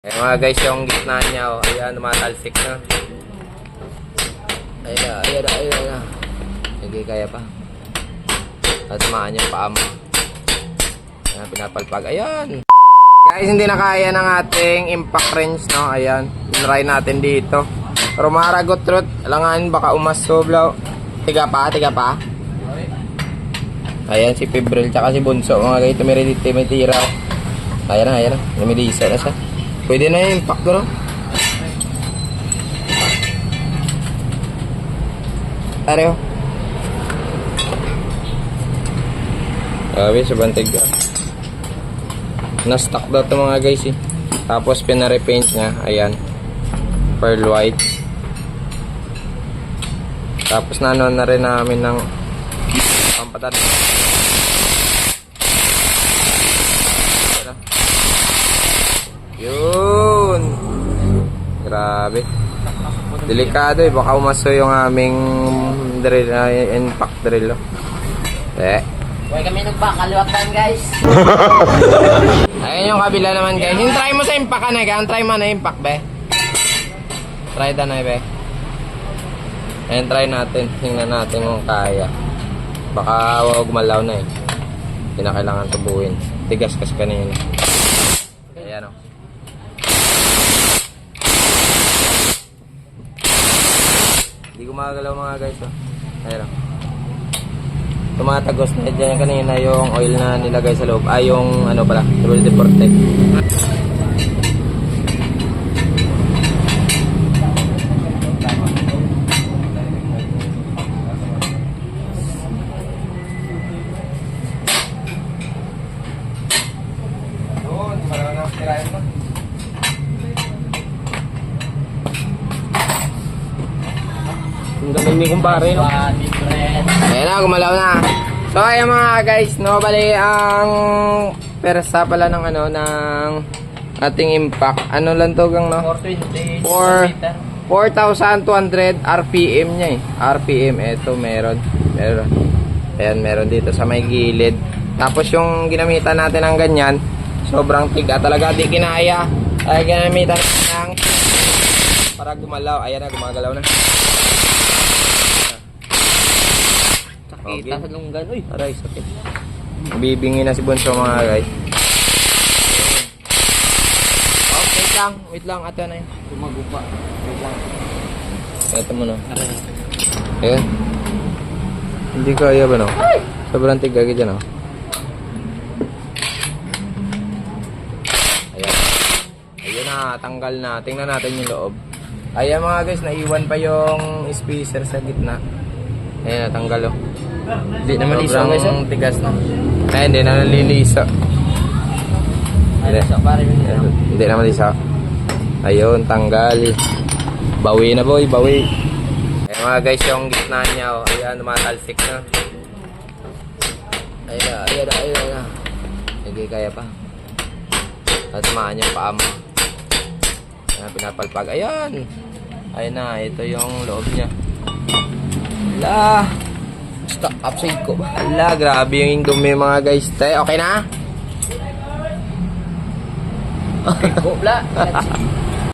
Eh mga guys, yung gitna niya, oh, ayan, tumatalsik na. Ayan na, ayan na, ayan na. Hindi kaya pa. Tatamaan yung paa mo. Ayan, pinapalpag. Ayan! Guys, hindi na kaya ng ating impact range, no? Ayan, try natin dito. Pero maragot trot, alanganin baka umasoblaw. Tiga pa, tiga pa. Ayan, si Fibril, tsaka si Bunso, mga guys, tumiridit, tumitira. Ayan na, ayan na, lumilisa na siya. Pwede na yung impact ko? Areo. Sabi, sa bantig ah. Na-stock daw ito mga guys eh. Tapos pinarepaint niya. Ayan. Pearl white. Tapos nano na rin namin ng pampatan. Ayan, ah. Yun. Grabe. Delikado eh. Baka umaso yung aming drill, uh, impact drill. oh. Eh. Huwag kami nagpakaliwatan guys. Ayun yung kabila naman guys. Yung try mo sa impact ka na gan. Try mo na impact be. Try ta na be. Ayun try natin. Tingnan natin kung kaya. Baka wag malaw na eh. Hindi na kailangan tubuin. Tigas kas kanina. Ayan o. Hindi gumagalaw mga guys oh. Ayan o. Tumatagos na dyan kanina yung oil na nilagay sa loob. Ay, yung ano pala, Rule Deporte. Ni kumpare. Ayan na, gumalaw na. So, ayan mga guys, no, bali ang persa pala ng ano, ng ating impact. Ano lang to gang, no? 420. Four- 4,200 RPM niya eh. RPM, eto meron. Meron. Ayan, meron dito sa may gilid. Tapos yung ginamitan natin ng ganyan, sobrang tiga talaga. Di kinaya. Ay, ginamitan ng para gumalaw. Ayan na, gumagalaw na. Kita sa lunggan. Uy. Aray, sakit. Bibingi na si Bonso mga guys. Oh, wait lang. Wait lang. Ato na yun. Tumagupa. Wait lang. Ito mo na. Ayan. Hindi kaya ba no? Sobrang tigagi dyan oh. Ayan. Ayun na, tanggal na. Tingnan natin yung loob. Ayan mga guys, naiwan pa yung spacer sa gitna. Ayan, natanggal oh. Hindi naman liso guys. Sobrang tigas na. Ay, hindi na naliliso. Ay, pare. Hindi naman isa. Ayun, tanggal. Bawi na boy, bawi. Eh mga guys, yung gitna niya, oh, ayan, tumatalsik na. Ayun na, ayun na, ayun na. Hindi kaya pa. At tumaan yung paa mo. Ayan, pinapalpag. Ayan! Ayun na, ito yung loob niya. Ala! Stop, upside ko. Ala, grabe yung dumi mga guys. Te, okay na? Kupla.